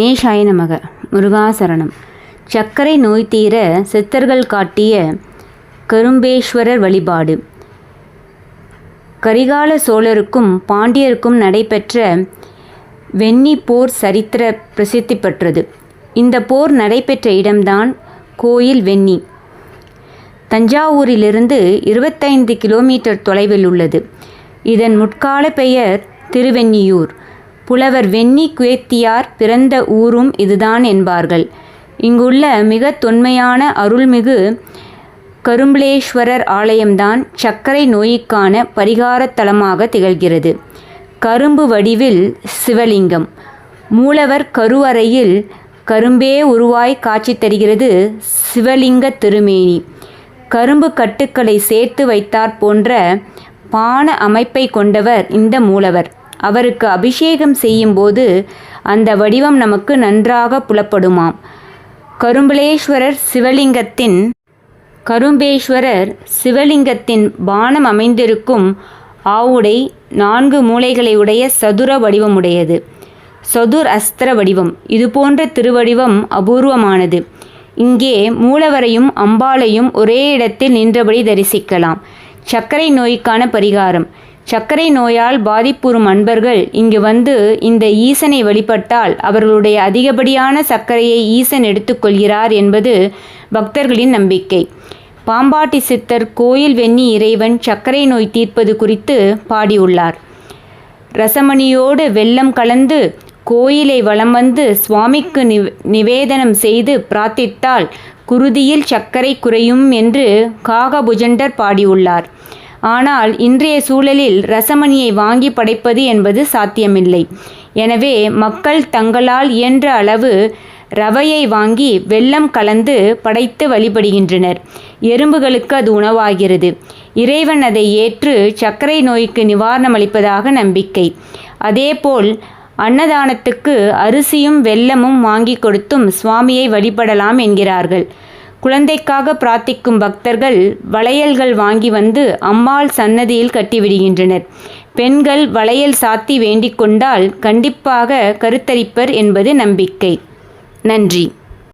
நேஷாய நமக. முருகாசரணம். சர்க்கரை நோய் தீர சித்தர்கள் காட்டிய கரும்பேஸ்வரர் வழிபாடு. கரிகால சோழருக்கும் பாண்டியருக்கும் நடைபெற்ற வெண்ணி போர் சரித்திர பிரசித்தி பெற்றது. இந்த போர் நடைபெற்ற இடம்தான் கோயில் வெண்ணி. தஞ்சாவூரிலிருந்து இருபத்தைந்து கிலோமீட்டர் தொலைவில் உள்ளது. இதன் முற்கால பெயர் திருவெண்ணியூர். புலவர் வெண்ணி குயத்தியார் பிறந்த ஊரும் இதுதான் என்பார்கள். இங்குள்ள மிக தொன்மையான அருள்மிகு கரும்பலேஸ்வரர் ஆலயம்தான் சர்க்கரை நோய்க்கான பரிகாரத் தலமாக திகழ்கிறது. கரும்பு வடிவில் சிவலிங்கம். மூலவர் கருவறையில் கரும்பே உருவாய் காட்சி தருகிறது சிவலிங்க திருமேனி. கரும்பு கட்டுக்களை சேர்த்து வைத்தாற் போன்ற பான அமைப்பை கொண்டவர் இந்த மூலவர். அவருக்கு அபிஷேகம் செய்யும்போது அந்த வடிவம் நமக்கு நன்றாக புலப்படுமாம். கரும்பலேஸ்வரர் சிவலிங்கத்தின் கரும்பேஸ்வரர் சிவலிங்கத்தின் பானம் அமைந்திருக்கும் ஆவுடை நான்கு மூலைகளை உடைய சதுர வடிவமுடையது. சதுர் அஸ்திர வடிவம். இதுபோன்ற திருவடிவம் அபூர்வமானது. இங்கே மூலவரையும் அம்பாளையும் ஒரே இடத்தில் நின்றபடி தரிசிக்கலாம். சர்க்கரை நோய்க்கான பரிகாரம். சர்க்கரை நோயால் பாதிப்புறும் அன்பர்கள் இங்கு வந்து இந்த ஈசனை வழிபட்டால் அவர்களுடைய அதிகப்படியான சர்க்கரையை ஈசன் எடுத்துக்கொள்கிறார் என்பது பக்தர்களின் நம்பிக்கை. பாம்பாட்டி சித்தர் கோயில் வெண்ணி இறைவன் சர்க்கரை நோய் தீர்ப்பது குறித்து பாடியுள்ளார். ரசமணியோடு வெள்ளம் கலந்து கோயிலை வலம் வந்து சுவாமிக்கு நிவேதனம் செய்து பிரார்த்தித்தால் குருதியில் சர்க்கரை குறையும் என்று காகபுஜண்டர் பாடியுள்ளார். ஆனால் இன்றைய சூழலில் ரசமணியை வாங்கி படைப்பது என்பது சாத்தியமில்லை. எனவே மக்கள் தங்களால் இயன்ற அளவு ரவையை வாங்கி வெள்ளம் கலந்து படைத்து வழிபடுகின்றனர். எறும்புகளுக்கு அது உணவாகிறது. இறைவன் அதை ஏற்று சர்க்கரை நோய்க்கு நிவாரணம் அளிப்பதாக நம்பிக்கை. அதேபோல் அன்னதானத்துக்கு அரிசியும் வெல்லமும் வாங்கி கொடுத்தும் சுவாமியை வழிபடலாம் என்கிறார்கள். குழந்தைக்காக பிரார்த்திக்கும் பக்தர்கள் வளையல்கள் வாங்கி வந்து அம்மாள் சன்னதியில் கட்டிவிடுகின்றனர். பெண்கள் வளையல் சாத்தி வேண்டிக் கொண்டால் கண்டிப்பாக கருத்தரிப்பர் என்பது நம்பிக்கை. நன்றி.